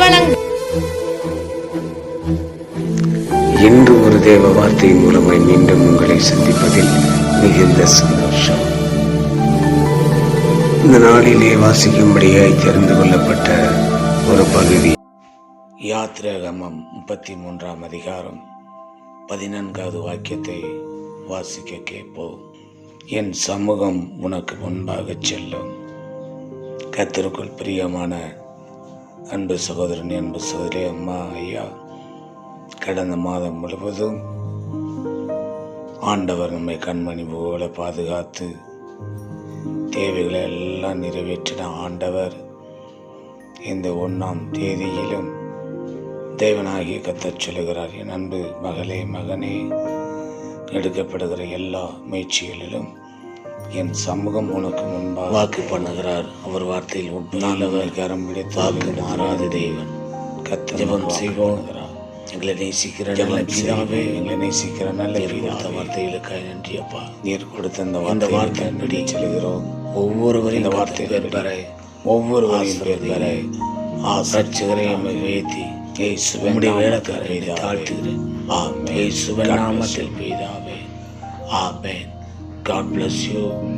வழங்கும் இன்று ஒரு தேவ வார்த்தை மூலமாய் மீண்டும் உங்களை சந்திப்பதில் மிகுந்த சந்தோஷம். இந்த நாளிலே வாசிக்கும்படியாய் தெரிந்து கொள்ளப்பட்ட ஒரு பகுதி. யாத்ரகமம் முப்பத்தி மூன்றாம் அதிகாரம் பதினான்காவது வாக்கியத்தை வாசிக்க கேட்போம் என் சமூகம் உனக்கு முன்பாக செல்லும். கத்திற்குள் பிரியமான அன்பு சகோதரன் அன்பு சகோதரி அம்மா ஐயா கடந்த மாதம் முழுவதும் ஆண்டவர் நம்மை கண்மணி போல பாதுகாத்து தேவைகளை எல்லாம் நிறைவேற்றின ஆண்டவர் இந்த ஒன்றாம் தேதியிலும் தேவனாகிய கத்தச் சொல்லுகிறார் என் அன்பு மகளே மகனே எடுக்கப்படுகிற எல்லா முயற்சிகளிலும் என் சமூகம் உனக்கு முன்பாக வாக்கு பண்ணுகிறார். அவர் வார்த்தையில் உண்மையாளவர் கரம் பிடித்து வாக்கு மாறாத தேவன். கத்த ஜெபம் செய்வோம். எங்களை நேசிக்கிற நல்ல பிதாவே. எங்களை நேசிக்கிற நல்ல பிதாவே. வார்த்தைகளுக்காக நன்றி அப்பா. நீர் கொடுத்த அந்த அந்த வார்த்தையின்படி செல்கிறோம் ஒவ்வொருவரையும் இந்த வார்த்தை பெற ஒவ்வொருவரையும் பெற ஆசர்ச்சகரையும் உயர்த்தி இயேசுவனுடைய வேலைக்காரை தாழ்த்துகிறேன். ஆமென். இயேசுவின் நாமத்தில் பிதாவே ஆமென். God bless you.